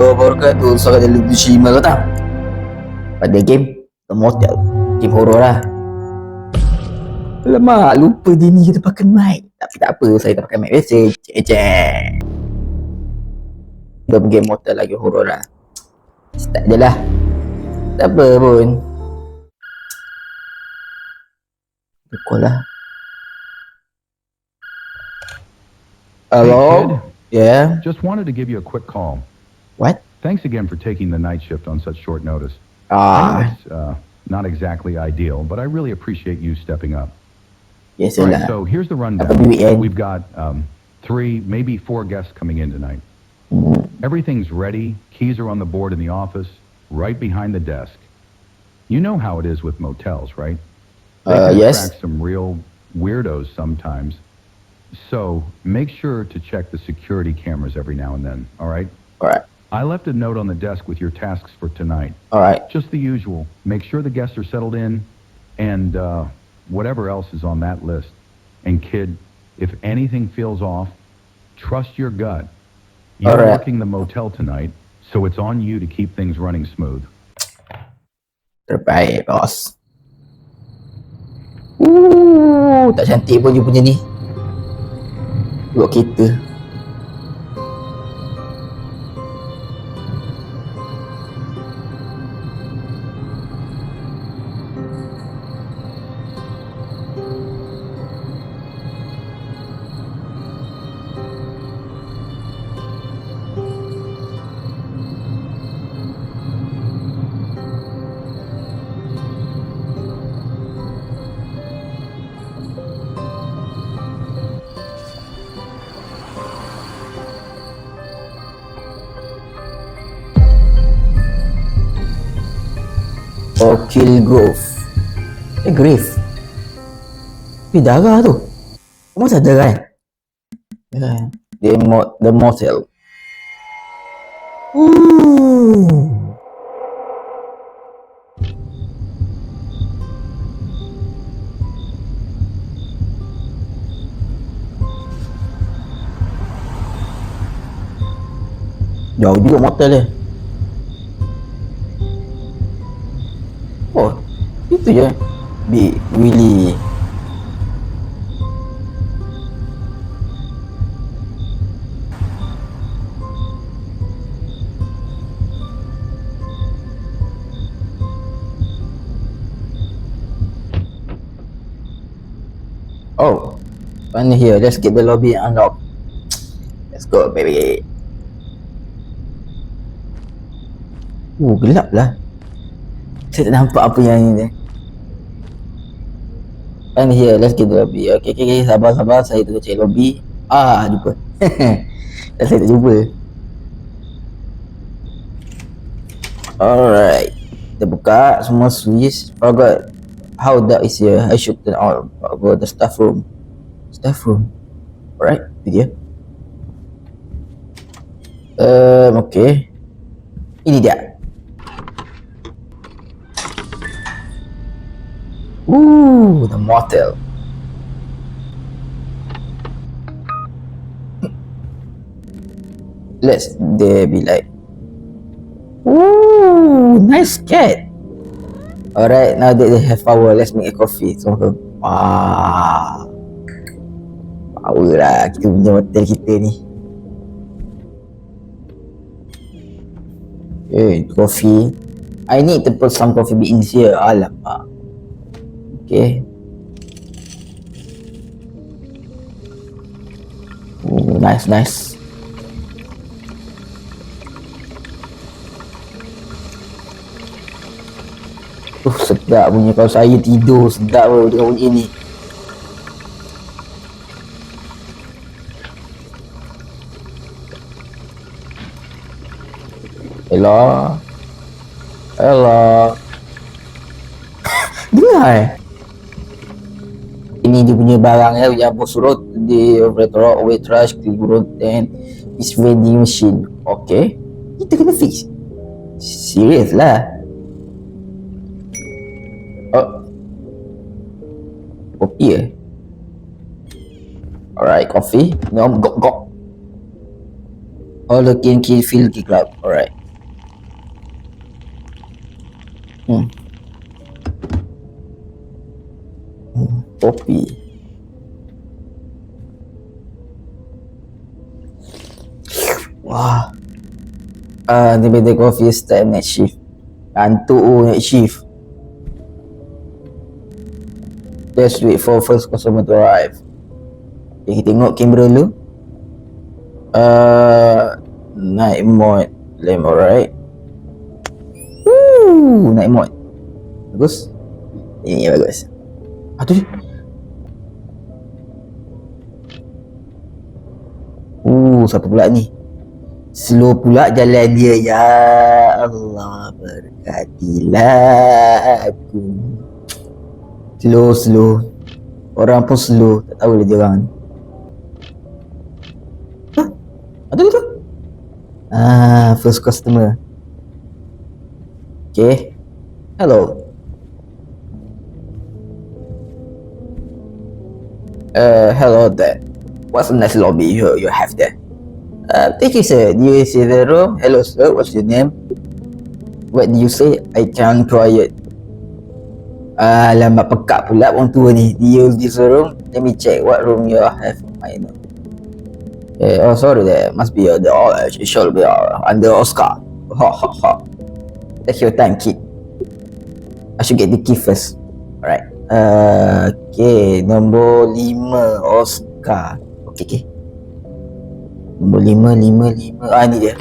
wabarakatuh So kata lu Tsushima kau tak? Pada game The Game horror lah. Alamak lupa dia ni kita pakai mic. Tapi tak apa saya tak pakai mic biasa. Cek cek Game game motel lagi horror lah. Start je lah. Tak apa pun. Pukul lah. Hello? Yeah? Just wanted to give you a quick call. What? Thanks again for taking the night shift on such short notice. I know Ah, it's uh, not exactly ideal, but I really appreciate you stepping up. All lah right, so here's the rundown. We've got um, three, maybe four guests coming in tonight. Hmm. Everything's ready. Keys are on the board in the office, right behind the desk. You know how it is with motels, right? They Uh, can yes. attract some real weirdos sometimes. So make sure to check the security cameras every now and then, all right? Alright, I left a note on the desk with your tasks for tonight. alright Just the usual. Make sure the guests are settled in and uh, whatever else is on that list. And kid, if anything feels off, trust your gut. You're All right. working the motel tonight, so it's on you to keep things running smooth. Terbaik bos Ooh, tak cantik pun dia punya ni Duduk kereta Orchil Grove. Eh Grave? Eh darah tu. Masa darah Eh, The, mo the motel. Ooh. Jauh juga motel dia Oh, itu je. Big Willy. Oh, finally here. Let's get the lobby unlocked. Let's go, baby. Oh, gelap lah. Saya tak nampak apa yang ini. And here, let's get the lobby. Okay, okay, okay. Sabar, sabar. Saya tengah cari lobby. Ah, jumpa. Dan saya tak jumpa. Alright. Kita buka semua switch. Forgot how dark is here. I should turn on over the staff room. Staff room. Alright, itu dia. Um, okay. Ini dia. Ooh, the motel. Let's there be like. Ooh, nice cat. Alright, now that they have power, let's make a coffee. So, wow. Power lah kita punya hotel kita ni. Eh, coffee. I need to put some coffee beans here. Alamak. Ooh, nice, nice. Uh, sedap bunyi kalau saya tidur sedap bro dengan bunyi ni. Hello. Hello. Dengar eh? Ini dia punya barang ya yang bos suruh di retro away trash clean road and is vending machine. Okay. Kita kena fix. Serius lah. Oh. Kopi eh? Alright, coffee. Nom gok gok. All the Kill Field Key Club. Alright. Hmm. Kopi. Wah. Ah, ni beda coffee start night shift. Kantuk oh night shift. Just wait for first customer to arrive. Okay, kita tengok kamera dulu. Uh, night mode. Lamp alright. Woo, night mode. Bagus. Ini bagus. Ah, siapa pula ni? Slow pula jalan dia. Ya Allah Berkatilah aku. Slow slow. Orang pun slow. Tak tahu lah dia orang ni? Ada tu? Ah, first customer. Okay. Hello. Uh, hello there. What's the next lobby you, you have there? Uh, you, sir. Do you see the room? Hello, sir. What's your name? What do you say? I can't quiet. Alamak, pekak pula orang tua ni. Use this room? Let me check what room you have. I know. Eh, oh, sorry there. Must be uh, the all. It should be uh, under Oscar. Ha ha ha. Take your time, kid. I should get the key first. Alright. Uh, okay, nombor lima Oscar. Okay, okay. Nombor lima, lima, lima. Ah, ni dia.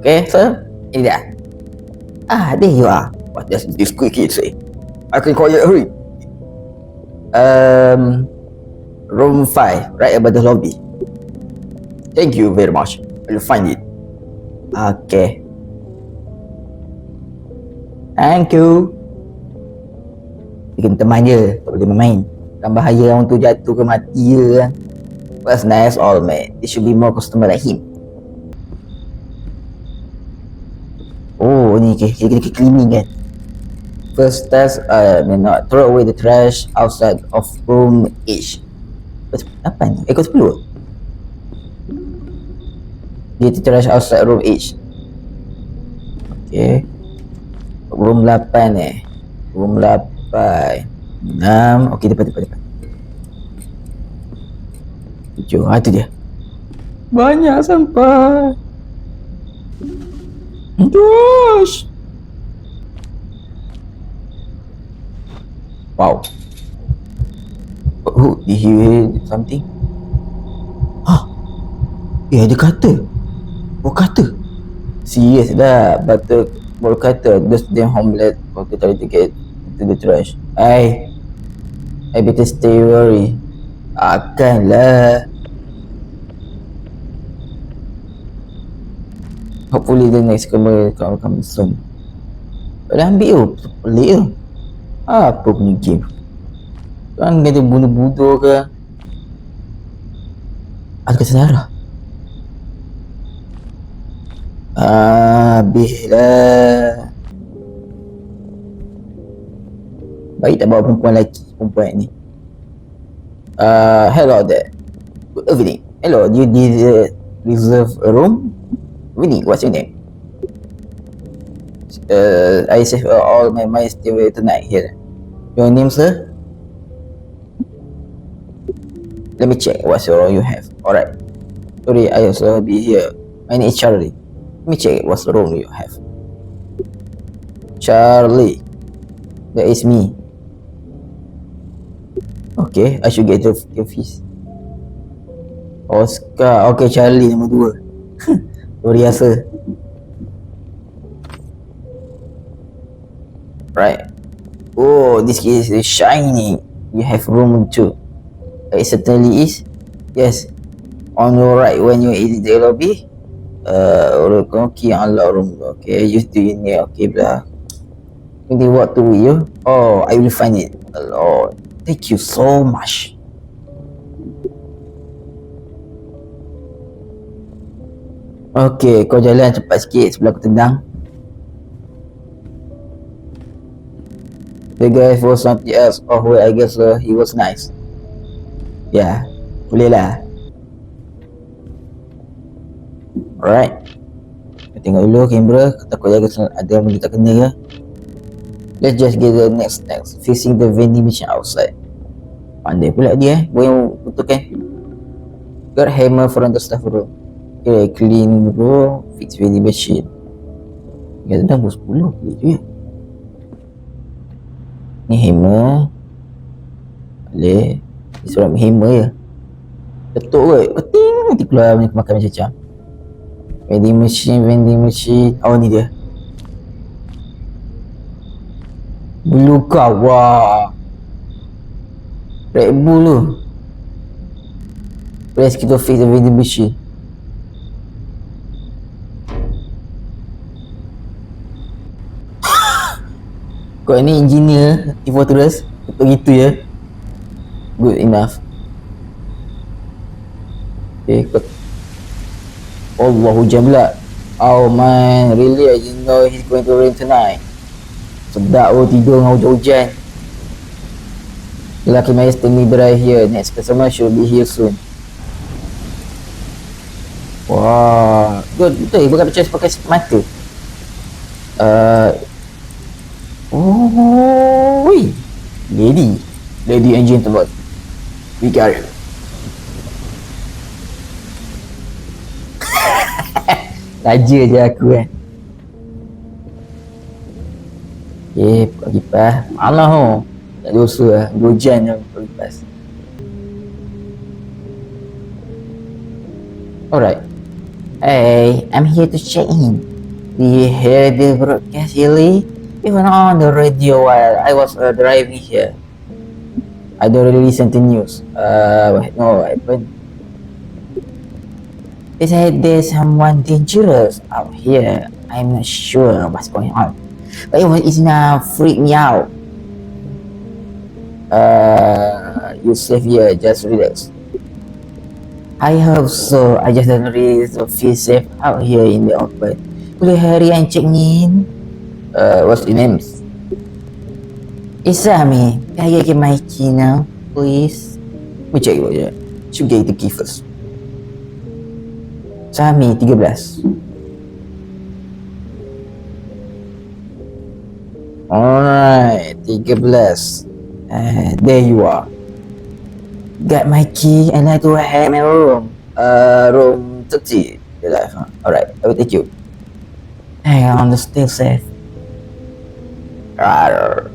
Okay, sir. Ini dia. Ah, there you are. What does this quick kid say? I can call you hurry. Um, room 5, right above the lobby. Thank you very much. I'll find it. Okay. Thank you. Bikin teman je, tak boleh main. Kan bahaya orang tu jatuh ke mati je kan. That's nice all man. There should be more customer like him. Oh ni okay. Kita kena cleaning kan. First task uh, may not throw away the trash outside of room H. Apa ni? Eh kau 10 Get the trash outside room H. Okay. Room 8 eh. Room 8. 6. Okay, depan, depan, depan. Tujuh. Ha, tu dia. Banyak sampah. Josh. Wow. Oh, did you hear something? Hah? Eh, ada kata. Oh, kata. Serius dah. Butter ball cutter. Those damn homeless. Okay, try to get into the trash. Hey. I better stay worry. Akanlah. Hopefully the next camera come, come soon. Dah ambil tu. Pelik tu. Apa punya game? Kan kata bunuh-bunuh ke? Ada kata darah. Habislah. Baik tak bawa perempuan lelaki perempuan ni. Uh, hello there. Good evening. Hello, you need uh, reserve a room? Winnie, what's your name? Uh, I save uh, all my away tonight here. Your name, sir? Let me check what's your room you have. Alright. Sorry, I also be here. My name is Charlie. Let me check what's the room you have. Charlie. That is me. Okay, I should get your, your fees. Oscar. Okay, Charlie nombor dua. Luar biasa. Right. Oh, this case is shiny. You have room too. It certainly is. Yes. On your right when you in the lobby. Uh, key unlock room. Okay, use the unit. Okay, blah. Maybe what to you? Oh, I will find it. Lord, thank you so much. Okay, kau jalan cepat sikit sebelah aku tendang. The guy was something else. Oh, well, I guess uh, he was nice. Ya, yeah, boleh lah. Alright. Kita tengok dulu kamera. Takut ada, ada benda tak kena ke. Let's just get the next next. Facing the vending machine outside. Pandai pula dia eh. Boleh betul kan? Got hammer from the staff room. Okay, clean room. Fix vending machine. Ya, dah pukul 10. Boleh juga. Ni hammer. Boleh. Ni surat hammer je. Ketuk kot. Keting. Nanti keluar makan macam-macam. Vending machine, vending machine. Oh ni dia. Blue car. Wah. Red Bull tu. Press kita fix the vending machine. Kau ni engineer di Fortress Betul gitu ya Good enough Okay kau Allah hujan pula Oh man Really I didn't know he's going to rain tonight Sedap oh tidur dengan hujan-hujan Lucky my standing by here Next customer should be here soon Wah Good betul bukan percaya pakai mata Uh, Oh, woi. Lady. Lady and gentlemen. We got it. Raja je aku kan. Eh, kipas. Malah. Tak dosa lah. Je kipas. Alright. Hey, I'm here to check in. Do you hear the broadcast, Hilly? Even on the radio while I was uh, driving here. I don't really listen to news. Uh, no, happened? They said there's someone dangerous out here. I'm not sure what's going on. But it was it's freak me out. Uh, you safe here, just relax. I hope so. I just don't really feel safe out here in the open. Boleh hurry and check in? Uh, what's your name? Isami, can I get my key now, please? Me check it out. Should get the key first. Sami, 13. Alright, 13. Uh, there you are. Got my key and I do have my room. Uh, room 30. The huh? Alright, I will take you. Hang on, the still safe. Rawr.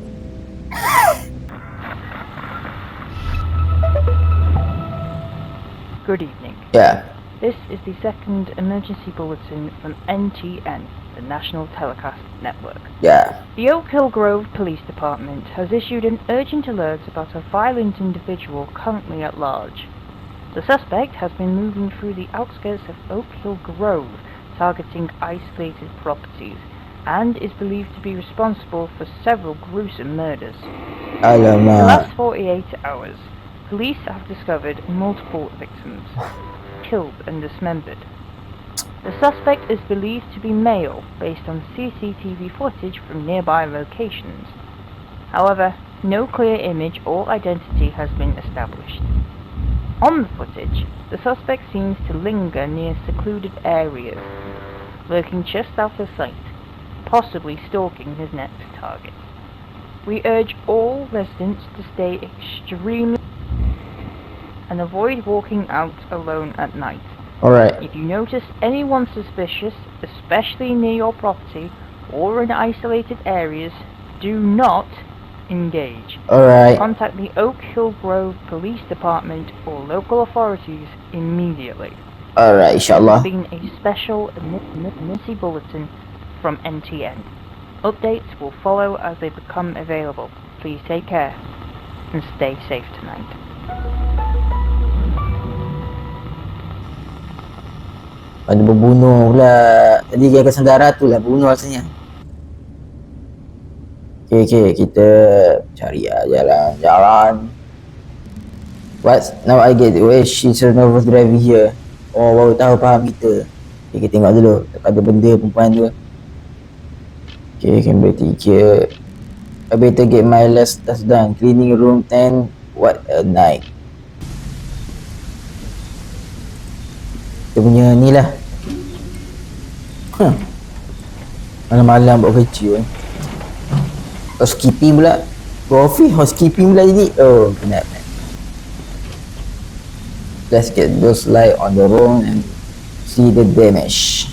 Good evening. Yeah. This is the second emergency bulletin from NTN, the National Telecast Network. Yeah. The Oak Hill Grove Police Department has issued an urgent alert about a violent individual currently at large. The suspect has been moving through the outskirts of Oak Hill Grove, targeting isolated properties, and is believed to be responsible for several gruesome murders. I don't In the last 48 hours, police have discovered multiple victims, killed and dismembered. The suspect is believed to be male based on CCTV footage from nearby locations. However, no clear image or identity has been established. On the footage, the suspect seems to linger near secluded areas, lurking just out of sight, possibly stalking his next target. We urge all residents to stay extremely and avoid walking out alone at night. Alright. If you notice anyone suspicious, especially near your property or in isolated areas, do not engage. Alright. Contact the Oak Hill Grove Police Department or local authorities immediately. Alright, insyaAllah. Been a special emergency bulletin from NTN. Updates will follow as they become available. Please take care and stay safe tonight. Ada berbunuh pula. Tadi dia akan sendara tu lah bunuh rasanya. Okay, okay. Kita cari lah jalan. Jalan. What? Now I get. Where she's a nervous driving here. Oh, baru tahu faham kita. Okay, kita tengok dulu. Tak ada benda perempuan tu. Okay, camera ticket. I better get my last task done. Cleaning room 10. What a night. Kita punya ni lah. Huh. Malam-malam buat kerja eh. Housekeeping pula. Coffee housekeeping pula jadi. Oh, penat. Let's get those light on the room and see the damage.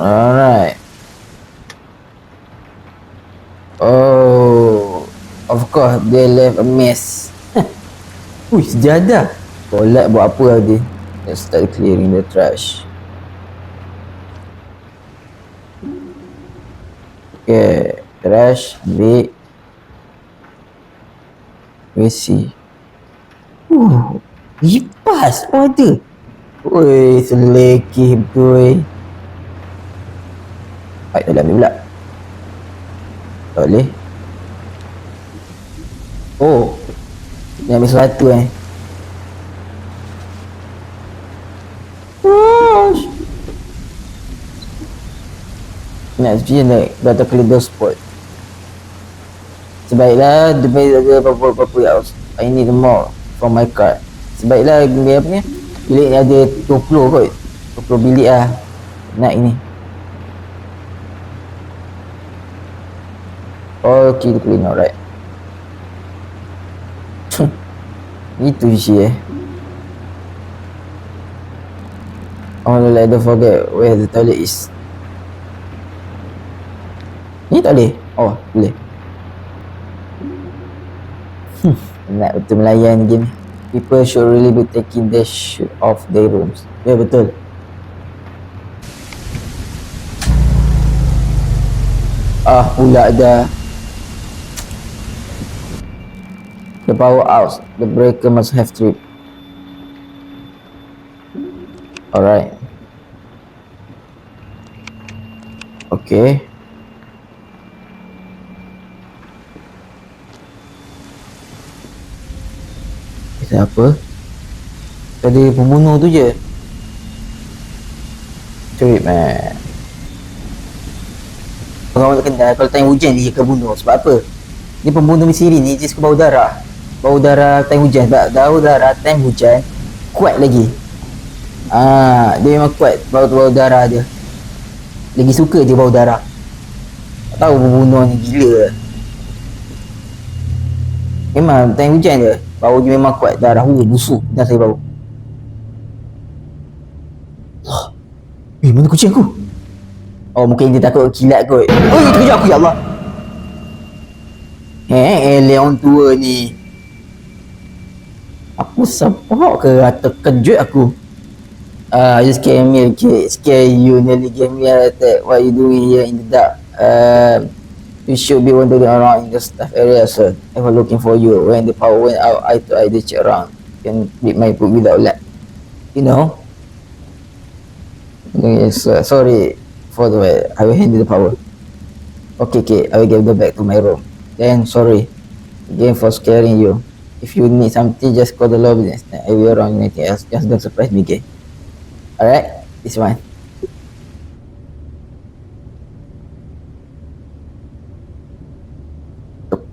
Alright. Oh, of course they left a mess. Ui, sejadah. Kolat buat apa tadi? Let's start clearing the trash. Okay, trash, ambil. WC. Uh, lipas pun ada. Ui, selekeh betul. Baik, boleh ambil pula. Tak boleh. Oh, dia ambil sesuatu eh. Nak nak dah tak clear those spot. Sebaiklah demi ada apa-apa yang I need more from my card. Sebaiklah dia apa ni? Bilik ni ada 20 kot. 20 bilik lah. Nak ini. Okay, clean alright. Itu je eh. Oh, like don't forget where the toilet is. Ni tak boleh? Oh, boleh. Hmm, nak betul melayan game. People should really be taking their shit off their rooms. Ya, yeah, betul. Ah, pula dah. The power out. The breaker must have trip. Alright. Okay. Kita apa? Tadi pembunuh tu je. Trip man. Tak kenal kalau time hujan dia akan bunuh. Sebab apa? Ni pembunuh misteri ni dia suka bau darah. Bau darah time hujan. Sebab bau darah time hujan kuat lagi. Ah, dia memang kuat bau bau darah dia. Lagi suka dia bau darah. Tak tahu pembunuh ni gila. Memang time hujan dia bau dia memang kuat darah uh, busuk dah saya bau. Eh, mana kucing aku? Oh, mungkin dia takut kilat kot. Oh, itu kejap aku, ya Allah. Eh, eh, Leon tua ni. Aku sepak ke atau kejut aku? Ah, uh, you scare me, okay. Scare you, nearly gave me a attack. What you doing here in the dark? Uh, you should be wandering around in the staff area, sir. I was looking for you. When the power went out, I to I did check around. Can read my book without lag. You know? Yes, sir. Sorry for the way. I will hand you the power. Okay, okay. I will give the back to my room. Then, sorry again for scaring you. If you need something, just call the lobby. I will around anything else. Just don't surprise me again. Alright? This one.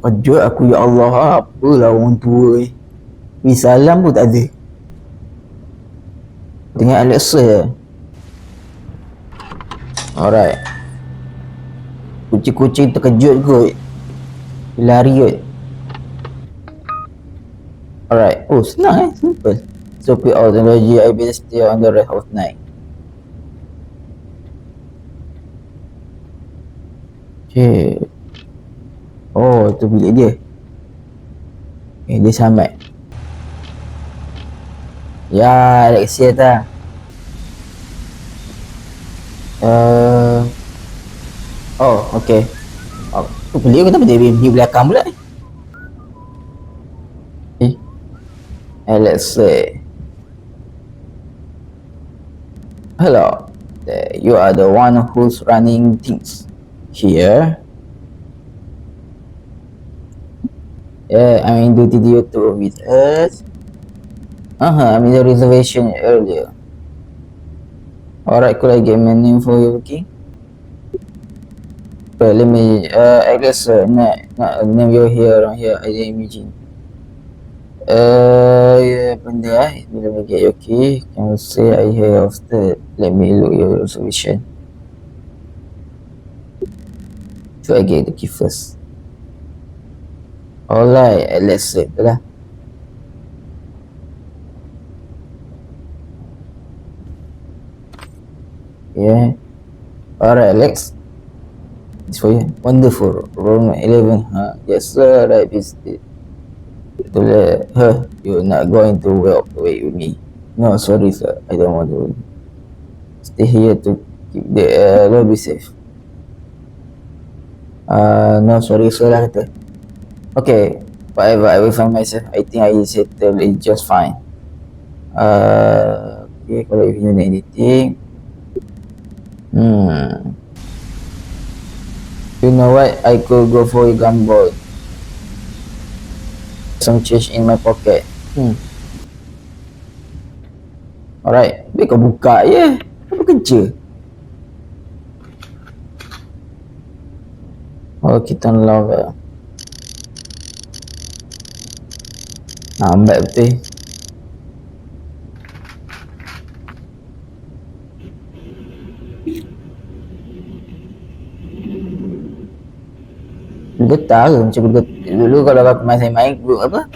Terkejut aku ya Allah Apalah orang tua ni. Ni salam pun tak ada. Dengan Alexa. Je Alright. Kucing-kucing terkejut kot. Lari kot. Alright. Oh senang eh. Simple. So put out technology I will stay on the rest of night. Okay Oh, tu bilik dia. Eh, dia sambat. Ya, Alexia ta. Uh, oh, okay. Oh, tu pelik kenapa dia di belakang pula? Eh. Alexia. Hello. You are the one who's running things here. Yeah, in duty due to with us. Uh-huh, I made a reservation earlier. Alright, could I get name for your booking? But let me, uh, I guess, uh, not, not name you here around here, I didn't imagine. Uh, yeah, benda eh. Bila bagi okay. Can you say I hear the let me look your reservation. Should I get the key first. Alright, let's see lah. Yeah. Alright, Alex. It's for you. Wonderful. Room 11. Huh? Yes, sir. Right, let her, you're not going to walk away with me. No, sorry, sir. I don't want to. Stay here to keep the uh, lobby safe. Uh, no, sorry, sir. Okay, whatever. I will find myself. I think I settle it just fine. Uh, okay, if you need anything. Hmm. You know what? I could go for a gumball. Some change in my pocket. Hmm. Alright. Biar kau buka je. Apa kerja? Oh, kita love. Lambat betul. Getar macam getar Dulu kalau aku main main group apa?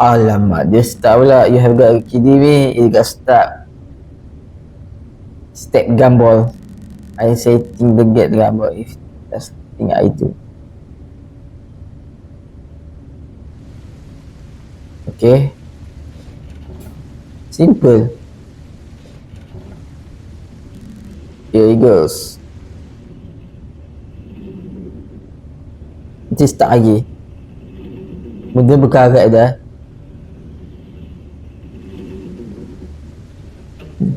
Alamak dia start pula. You have got KDB You got stuck. Step gumball I say think the get gumball If that's thing I Okay Simple. Here it goes. Nanti start lagi. Benda berkarat dah.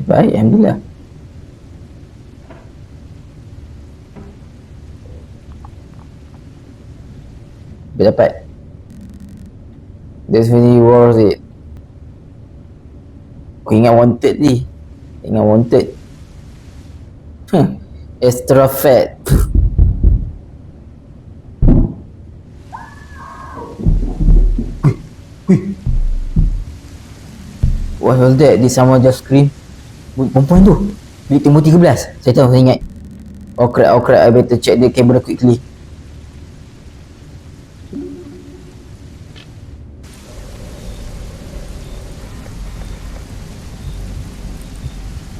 Baik, Alhamdulillah. Dia dapat That's really worth it? Aku ingat wanted ni. Ingat wanted. Hmm. Extra fat. What was that? Did someone just scream? Perempuan tu. Bilik temu 13 Saya tahu saya ingat. Oh crap, oh crap. I better check the camera quickly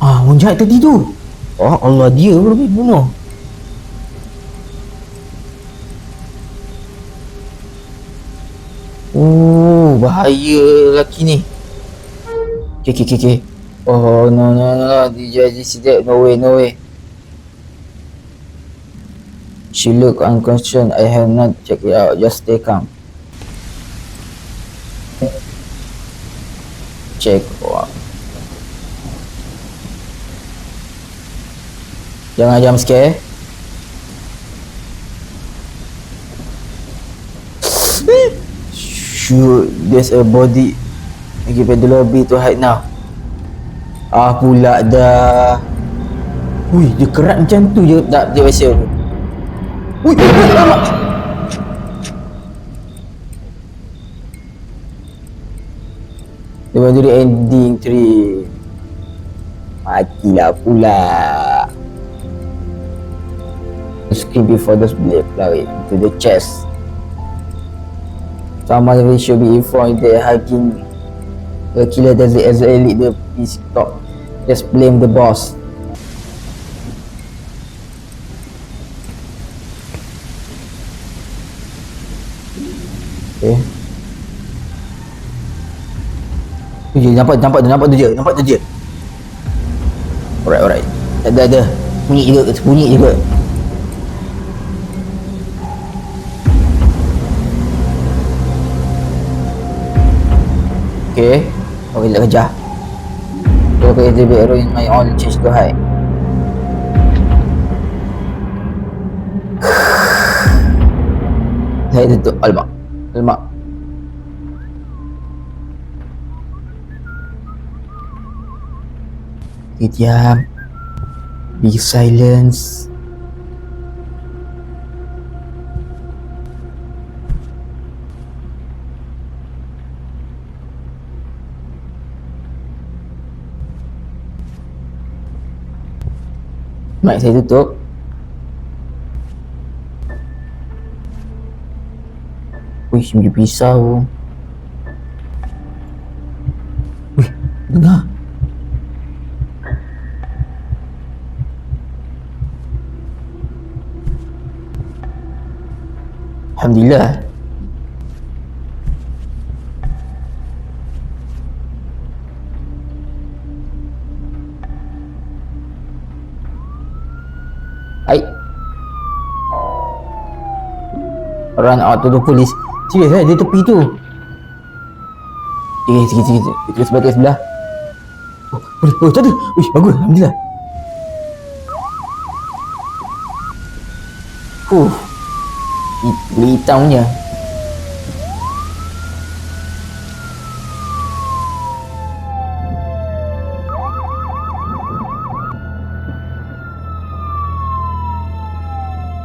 Ah, orang jahat tu Oh Allah dia pun pergi bunuh Oh, bahaya lelaki ni Okay, okay, okay. Oh, no, no, no, no. DJ see that. No way, no way. She look unconscious. I have not checked it out. Just stay calm. Check. Wow. Jangan jam scare. Shoot, there's a body. Pergi pada lobby tu hide now. Ah pula dah. Ui dia kerat macam tu je. Tak dia biasa. Ui alamak Dia dia ending 3 Matilah pula Scream before those blade fly into the chest Someone should be informed they're hugging The killer does it as a lead the peace talk. Just blame the boss. Okay. Je, nampak, nampak tu, nampak tu je, nampak tu je. Alright, alright. Ada, ada. Bunyi juga, bunyi juga. Okay. Okay, nak kejar. So, okay, the arrow in my own change to high. Saya tutup. Alamak. Alamak. Okay, diam. Be silence. Mic saya tutup. Wih, biji pisau. Wih, dengar. Alhamdulillah. Run out to the police. Serius eh, dia tepi tu. Eh, sikit, sikit, sikit. Sebelah, kita sebelah. Oh, boleh, oh, tak ada. Uish, bagus, Alhamdulillah. Huh. Itu hitam punya.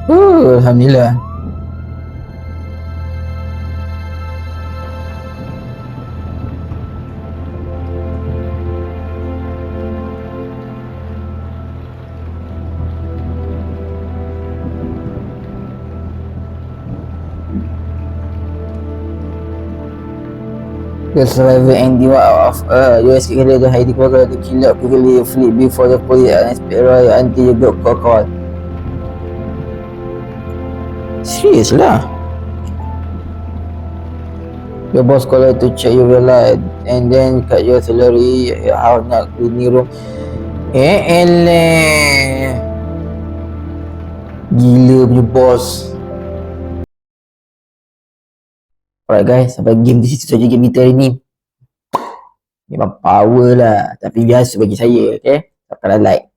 Uh, Alhamdulillah. The survivor and the of uh, US killer the hiding program to kill up quickly flee before the police and expect until you got call call. Serius lah. Your boss call her to check your light and then cut your salary how nak cleaning room. Eh eleh. Gila punya bos. Alright guys, sampai game di situ saja game kita hari ni. Memang power lah. Tapi biasa bagi saya, okay? Subscribe dan like.